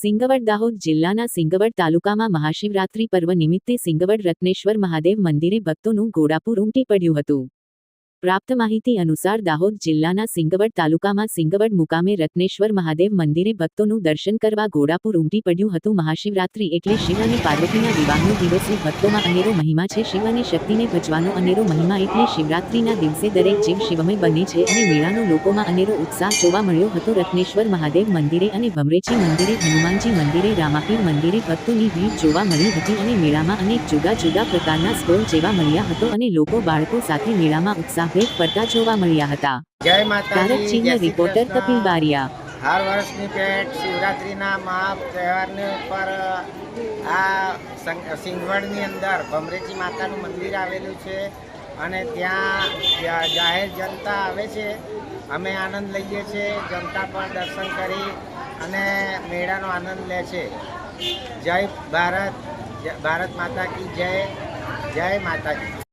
સિંગવડ દાહોદ જિલ્લાના સિંગવડ તાલુકામાં મહાશિવરાત્રી પર્વ નિમિત્તે સિંગવડ રત્નેશ્વર મહાદેવ મંદિરે ભક્તોનું ઘોડાપુર ઉમટી પડ્યું હતું. પ્રાપ્ત માહિતી અનુસાર દાહોદ જિલ્લાના સિંગવડ તાલુકામાં સિંગવડ મુકામે રત્નેશ્વર મહાદેવ મંદિરે ભક્તોનું દર્શન કરવા ઘોડાપુર ઉમટી પડ્યું હતું. મહાશિવરાત્રી એટલે શિવ અને પાર્વતીના વિવાહનો દિવસ. ભક્તોમાં અનેરો મહિમા છે. શિવ અને શક્તિને ભજવાનો અનેરો મહિમા એટલે શિવરાત્રીના દિવસે દરેક જીવ શિવમય બને છે અને મેળાનો લોકોમાં અનેરો ઉત્સાહ જોવા મળ્યો હતો. રત્નેશ્વર મહાદેવ મંદિરે અને ભમરેચી મંદિરે, હનુમાનજી મંદિરે, રામાપીર મંદિરે ભક્તોની ભીડ જોવા મળી હતી અને મેળામાં અનેક જુદા જુદા પ્રકારના સ્ટોલ જેવા મળ્યા હતો અને લોકો બાળકો સાથે મેળામાં ઉત્સાહભેર ફરતા જોવા મળ્યા હતા. જય માતાજી ચિહ્ન રિપોર્ટર કપિલ બારિયા. હર વર્ષની પેટ શિવરાત્રિના મહા તહેવારની ઉપર આ સિંગવડની અંદર ભમરેજી માતાનું મંદિર આવેલું છે અને ત્યાં જાહેર જનતા આવે છે. અમે આનંદ લઈએ છીએ જનતા પણ દર્શન કરી અને મેળાનો આનંદ લે છે. જય ભારત ભારત માતા કી જય જય માતાજી.